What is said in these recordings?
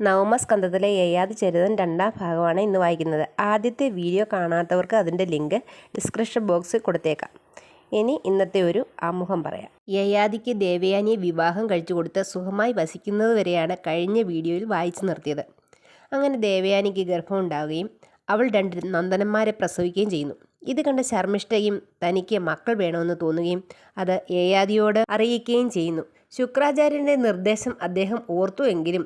നവമസ്കന്ധത്തിലെ യയാതി ചരിതം രണ്ടാം ഭാഗമാണ് ഇന്ന് വായിക്കുന്നത്. ആദ്യത്തെ വീഡിയോ കാണാത്തവർക്ക് അതിന്റെ ലിങ്ക് ഡിസ്ക്രിപ്ഷൻ ബോക്സിൽ കൊടുത്തേക്കാം. ഇനി ഇന്നത്തെ ഒരു ആമുഖം പറയാം. യയാദിക്ക് ദേവയാനിയെ വിവാഹം കഴിച്ചു കൊടുത്ത് സുഖമായി വസിക്കുന്നത് വരെയാണ് കഴിഞ്ഞ വീഡിയോയിൽ വായിച്ചു നിർത്തിയത്. അങ്ങനെ ദേവയാനിക്ക് ഗർഭം ഉണ്ടാവുകയും അവൾ രണ്ട് നന്ദനന്മാരെ പ്രസവിക്കുകയും ചെയ്യുന്നു. ഇത് കണ്ട ശർമ്മിഷ്ഠയും തനിക്ക് മക്കൾ വേണമെന്ന് തോന്നുകയും അത് യയാദിയോട് അറിയിക്കുകയും ചെയ്യുന്നു. ശുക്രാചാര്യന്റെ നിർദ്ദേശം അദ്ദേഹം ഓർത്തു എങ്കിലും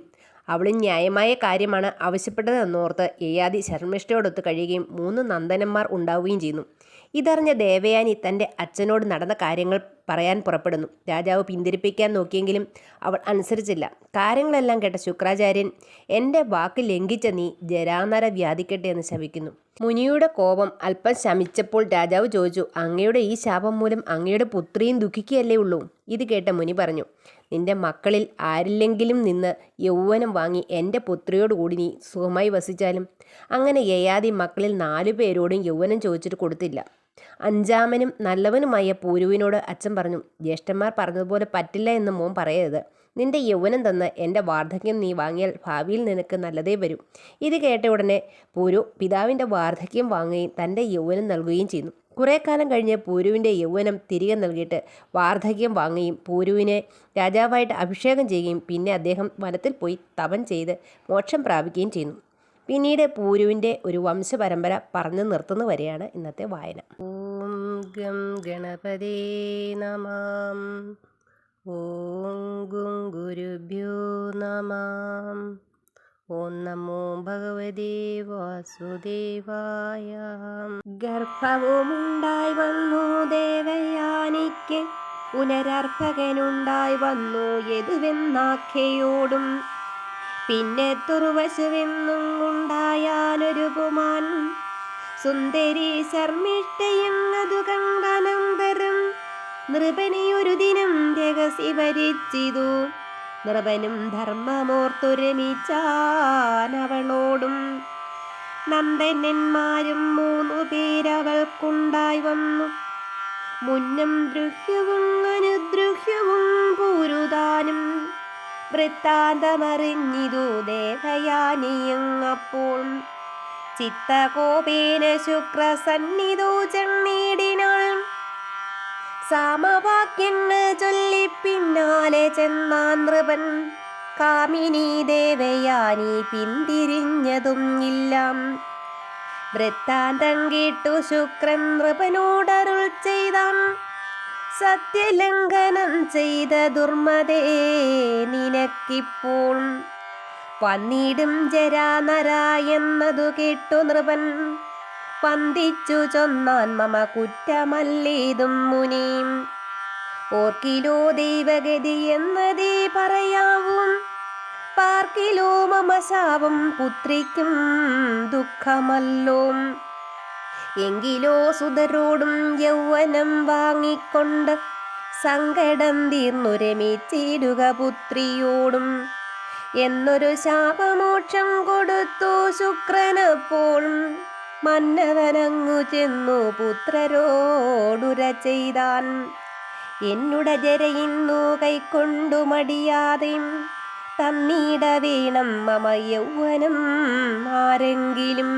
അവൾ ന്യായമായ കാര്യമാണ് ആവശ്യപ്പെട്ടതെന്നോർത്ത് യയാതി ശർമ്മിഷ്ഠയോടൊത്ത് കഴിയുകയും മൂന്ന് നന്ദനന്മാർ ഉണ്ടാവുകയും ചെയ്യുന്നു. ഇതറിഞ്ഞ ദേവയാനി തന്റെ അച്ഛനോട് നടന്ന കാര്യങ്ങൾ പറയാൻ പുറപ്പെടുന്നു. രാജാവ് പിന്തിരിപ്പിക്കാൻ നോക്കിയെങ്കിലും അവൾ അനുസരിച്ചില്ല. കാര്യങ്ങളെല്ലാം കേട്ട ശുക്രാചാര്യൻ എന്റെ വാക്ക് ലംഘിച്ച നീ ജരാനര വ്യാധിക്കട്ടെ എന്ന് ശപിക്കുന്നു. മുനിയുടെ കോപം അല്പം ശമിച്ചപ്പോൾ രാജാവ് ചോദിച്ചു അങ്ങയുടെ ഈ ശാപം മൂലം അങ്ങയുടെ പുത്രിയും ദുഃഖിക്കുകയല്ലേ ഉള്ളൂ? ഇത് കേട്ട മുനി പറഞ്ഞു നിന്റെ മക്കളിൽ ആരില്ലെങ്കിലും നിന്ന് യൗവനം വാങ്ങി എന്റെ പുത്രിയോടുകൂടി നീ സുഖമായി വസിച്ചാലും അങ്ങനെ യയാതി മക്കളിൽ നാലു പേരോടും യൗവനം ചോദിച്ചിട്ട് കൊടുത്തില്ല. അഞ്ചാമനും നല്ലവനുമായ പൂരുവിനോട് അച്ഛൻ പറഞ്ഞു ജ്യേഷ്ഠന്മാർ പറഞ്ഞതുപോലെ പറ്റില്ല എന്ന് മോൻ പറയരുത്. നിന്റെ യൗവനം തന്ന് എന്റെ വാർദ്ധക്യം നീ വാങ്ങിയാൽ ഭാവിയിൽ നിനക്ക് നല്ലതേ വരും ഇത് കേട്ട ഉടനെ പൂരു പിതാവിന്റെ വാർദ്ധക്യം വാങ്ങുകയും തന്റെ യൗവനം നൽകുകയും ചെയ്യുന്നു കുറേ കാലം കഴിഞ്ഞ് പൂരുവിന്റെ യൗവനം തിരികെ നൽകിയിട്ട് വാർദ്ധക്യം വാങ്ങുകയും പൂരുവിനെ രാജാവായിട്ട് അഭിഷേകം ചെയ്യുകയും പിന്നെ അദ്ദേഹം വനത്തിൽ പോയി തപം ചെയ്ത് മോക്ഷം പ്രാപിക്കുകയും ചെയ്യുന്നു. പിന്നീട് പൂരുവിന്റെ ഒരു വംശപരമ്പര പറഞ്ഞു നിർത്തുന്നു വരെയാണ് ഇന്നത്തെ വായന. ഓം ഗം ഗണപതി നമാം. ഓം ഗും ഗുരുഭ്യോ നമാം. ഓം നമോ ഭഗവതേ വാസുദേവായ. ഗർഭവുമുണ്ടായി വന്നു ദേവയാനിക്ക്. പുനരർഭകനുണ്ടായി വന്നു യതുവെന്നാഖ്യയോടും പിന്നെ തുറുവശുവെന്നും ഉണ്ടായാനൊരു പുമാൻ സുന്ദരി ശർമ്മിഷ്ടയെന്നതു കണ്ടനന്തരം നൃപനെയൊരു ദിനം രഹസ്യ ഭരിച്ചിതു. നൃപനും ധർമ്മമോർത്തുരമിച്ചാനവളോടും നന്ദനന്മാരും മൂന്നു പേരവൾക്കുണ്ടായി വന്നു. മുന്നം ദൃഹ്യവും വൃത്താന്തമറിഞ്ഞിതു ദേവയാനിയങ്ങപ്പോൾ ചിത്തകോപേന ശുക്രസന്നിധു ചെണ്ണീടിനാൾ സാമവാക്യങ്ങൾ ചൊല്ലി പിന്നാലെ ചെന്നാൻ നൃപൻ കാമിനി ദേവയാനി പിന്തിരിഞ്ഞതും ഇല്ല. വൃത്താന്തം കേട്ടു ശുക്രൻ നൃപനോടരുൾ ചെയ്താൻ. സത്യലംഘനം ചെയ്ത ദുർമതേ നിനക്കിപ്പോൾ. വന്നിടും ജരാനര എന്നതു കേട്ടു നൃപൻ. പന്തിച്ചു ചൊന്നാൻ മമ കുറ്റമല്ലേതും മുനിയും ഓർക്കിലോ ദൈവഗതി എന്നതേ പറയാവും. പാർക്കിലോ മമ പുത്രിക്കും ദുഃഖമല്ലോ. എങ്കിലോ സുതരോടും യൗവനം വാങ്ങിക്കൊണ്ട് സങ്കടം തീർന്നു രമിച്ചിടുക പുത്രിയോടും. എന്നൊരു ശാപമോക്ഷം കൊടുത്തു ശുക്രനപ്പോൾ മന്നവനങ്ങു ചെന്നു പുത്രരോടുര ചെയ്താൻ. എന്നുട ജരയിന്നു കൈക്കൊണ്ടു മടിയാതെ തന്നീട വീണം മമ യൗവനം ആരെങ്കിലും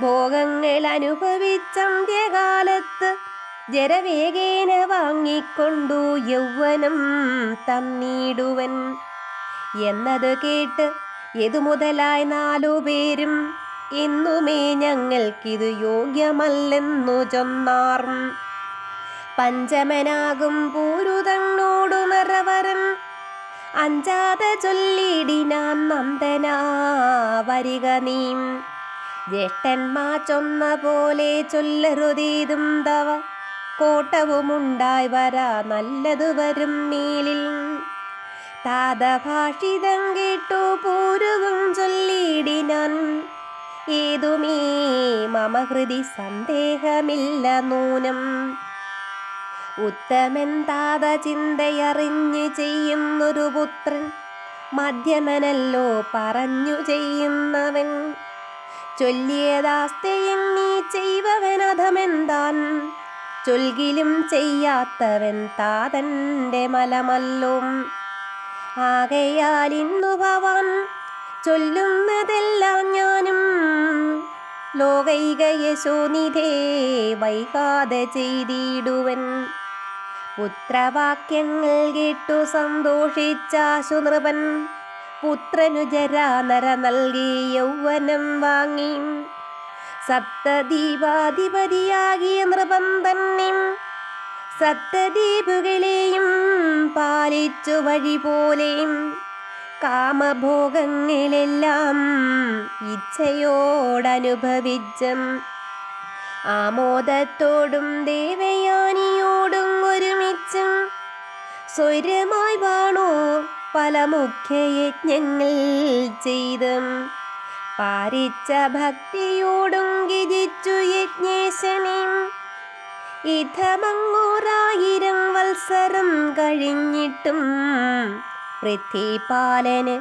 ഭോഗങ്ങൾ അനുഭവിച്ചന്ത്യകാലത്ത് ജരവേഗേന വാങ്ങിക്കൊണ്ടു യൗവനം തന്നിടുവൻ. എന്നത് കേട്ട് ഇതു മുതലായി നാലു പേരും ഇന്നുമേ ഞങ്ങൾക്കിത് യോഗ്യമല്ലെന്നു ചൊന്നാർ. പഞ്ചമനാകും പൂരുതങ്ങോടു നിറവരൻ. അഞ്ചാതെ ചൊല്ലിടിനാൻ നന്ദനാ വരിക നീം. ജ്യേഷ്ഠന്മാ ചൊന്ന പോലെ ചൊല്ലരുതീതും തവ. കോട്ടവുമുണ്ടായി വരാ നല്ലതു വരും മേലിൽ. താതഭാഷിതം കേട്ടു പൂരവും ചൊല്ലിയിടിനാൻ ഏതുമേ മമ ഹൃദി സന്ദേഹമില്ല നൂനം. ഉത്തമൻ താത ചിന്തയറിഞ്ഞു ചെയ്യുന്നൊരു പുത്രൻ മധ്യമനല്ലോ പറഞ്ഞു ചെയ്യുന്നവൻ. ചൊല്ലിയതാസ്തയും നീ ചെയ്വവനധമെന്താൻ? ചൊൽകിലും ചെയ്യാത്തവൻ താതന്റെ മലമല്ലും. ആകയാൽ ഇന്നു ഭവാൻ ചൊല്ലുന്നതെല്ലാം ഞാനും. ലോകൈക യശോനിധേ വൈകാതെ ചെയ്തിടുവൻ. പുത്രവാക്യങ്ങൾ കേട്ടു സന്തോഷിച്ചാശു നൃപൻ പുത്രനു ജരാനര നൽകി യൗവനം വാങ്ങി. സപ്തദീപാധിപതിയാകിയ നൃപന്തന്നിം തന്നെ സപ്തദ്വീപുകളെയും പാലിച്ചു വഴി പോലെയും കാമഭോഗങ്ങളെല്ലാം ഇച്ഛയോടനുഭവിച്ചും. ആമോദത്തോടും ദേവയാനിയോടും ഒരുമിച്ചും. സ്വരമായി വാണോ പല മുഖ്യയജ്ഞങ്ങൾ ചെയ്തും. പാരിച്ച ഭക്തിയോടും ഗിജിച്ചു യജ്ഞേശനെയും ഇഥമങ്ങൂറായിരം വത്സരം കഴിഞ്ഞിട്ടും പൃഥ്വിപാലന്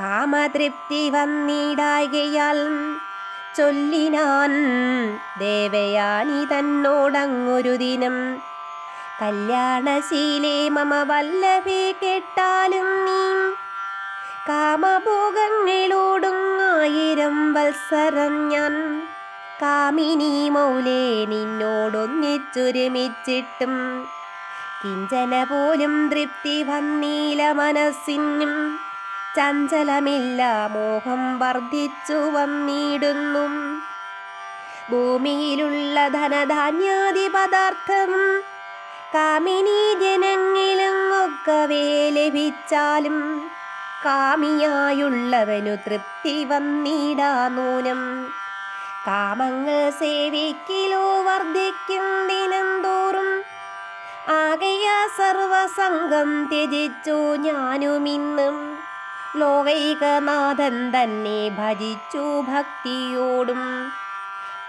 കാമതൃപ്തി വന്നിടായകയാൽ ചൊല്ലിനാൻ ദേവയാനി തന്നോടങ്ങൊരു ദിനം കല്യാണശീലേ മമ വല്ലഭേ കേട്ടാലും നീ. കാമഭോഗങ്ങളോടുങ്ങായിരം വത്സരം ഞാൻ. കാമിനി മൗലേ നിന്നോടൊന്നിച്ചൊരുമിച്ചിട്ടും. കിഞ്ചന പോലും തൃപ്തി വന്നീല മനസ്സിനും. ചഞ്ചലമില്ല മോഹം വർദ്ധിച്ചു വന്നിടുന്നു. ഭൂമിയിലുള്ള ധനധാന്യാദി പദാർത്ഥം കാമിനി ജനങ്ങളും ഒക്കവേ ലഭിച്ചാലും കാമിയായുള്ളവനു തൃപ്തി വന്നിടാ നൂനം. കാമങ്ങൾ സേവിക്കിലോ വർദ്ധിക്കും ദിനം തോറും ആകയ സർവസംഗം ത്യജിച്ചു ഞാനുമിന്നും. ലോകൈകനാഥൻ തന്നെ ഭജിച്ചു ഭക്തിയോടും.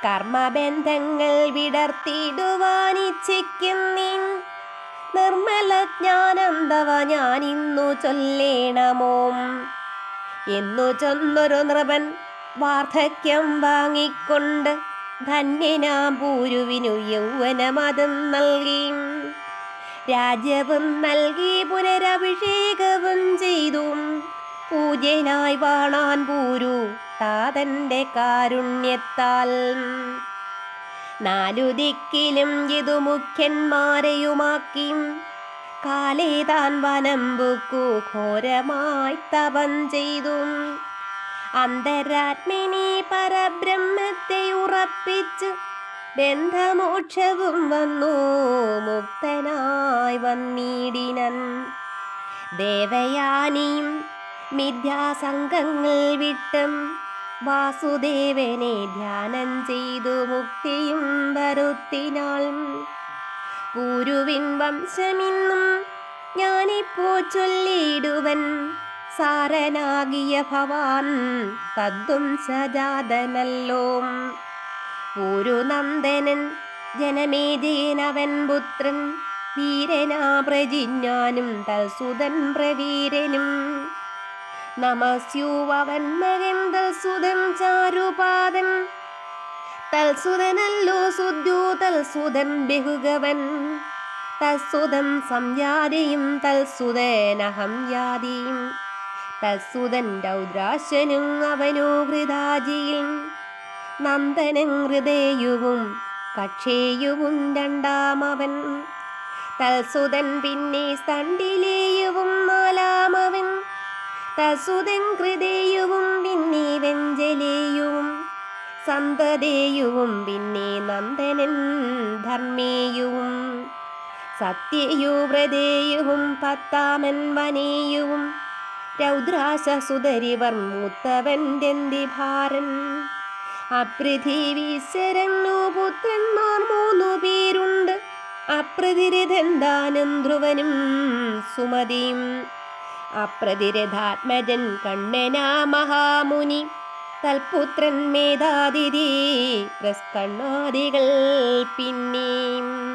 കർമ്മബന്ധങ്ങൾ വിടർത്തിടുവാനിച്ഛിക്കുന്നീ നിർമ്മല ജ്ഞാനന്തവ ഇന്നു ചൊല്ലേണമോ. എന്നു ചൊന്നൊരു നൃപൻ വാർദ്ധക്യം വാങ്ങിക്കൊണ്ട് ധന്യനാം പൂരുവിനു യൗവനമതും നൽകി. രാജ്യവും നൽകി പുനരഭിഷേകവും ചെയ്തു. പൂജ്യനായി വാണാൻ പൂരു താതന്റെ കാരുണ്യത്താൽ. നാലു ദിക്കിലും ഇതു മുഖ്യന്മാരെയുമാക്കി. കാലേ താൻ വനം ഘോരമായി തപം ചെയ്തു. അന്തരാത്മിനി പരബ്രഹ്മത്തെ ഉറപ്പിച്ച് ബന്ധമോക്ഷവും വന്നു. മുക്തനായി വന്നിടിനൻ. ദേവയാനിയും മിഥ്യാസംഗങ്ങൾ വിട്ടും വാസുദേവനെ ധ്യാനം ചെയ്തു മുക്തിയും വരുത്തിനാൾ. ഗുരുവിൻ വംശമിന്നും ഞാനിപ്പോ ചൊല്ലിയിടുവൻ സാരനാകിയ ഭവാൻ തദ്ദും സജാതനല്ലോ. ഒരു നന്ദനൻ ജനമേജേനവൻ പുത്രൻ. വീരനാ പ്രജിജ്ഞാനും തൽസുതൻ പ്രവീരനും. നമസ്യുവൻ മകൻ തൽസുതൻ ചാരുപാദൻ. തൽസുതനല്ലോ സുദ്യോ തൽസുതൻ ബഹുഗവൻ. തൽസുതം സംയാതിയും തൽസുതനഹം യാതിയും തൽസുതൻ രൗദ്രാശനും അവനോ ഹൃദാജിയും നന്ദനൻ ഹൃദയവും കക്ഷേയുവും രണ്ടാമവൻ. തൽസുതൻ പിന്നെ നാലാമവൻ തസുതൻ പിന്നെ വെഞ്ചലേയും സന്തതേയുവും പിന്നെ നന്ദനൻ ധർമ്മേയുവും സത്യയുവ്രതേയുവും പത്താമൻ വനേയുവും രൗദ്രാശസുതരിവർ മൂത്തവന്റെ ഭാരൻ അപൃഥിവീശ്വരനു പുത്രന്മാർ മൂന്നു പേരുണ്ട്. അപ്രതിരഥന്താനും ധ്രുവനും സുമതിയും. അപ്രതിരഥാത്മജൻ കണ്ണനാ മഹാമുനി. തൽപുത്രൻ മേധാതിഥി പ്രസ്കണ്ണാദികൾ പിന്നെയും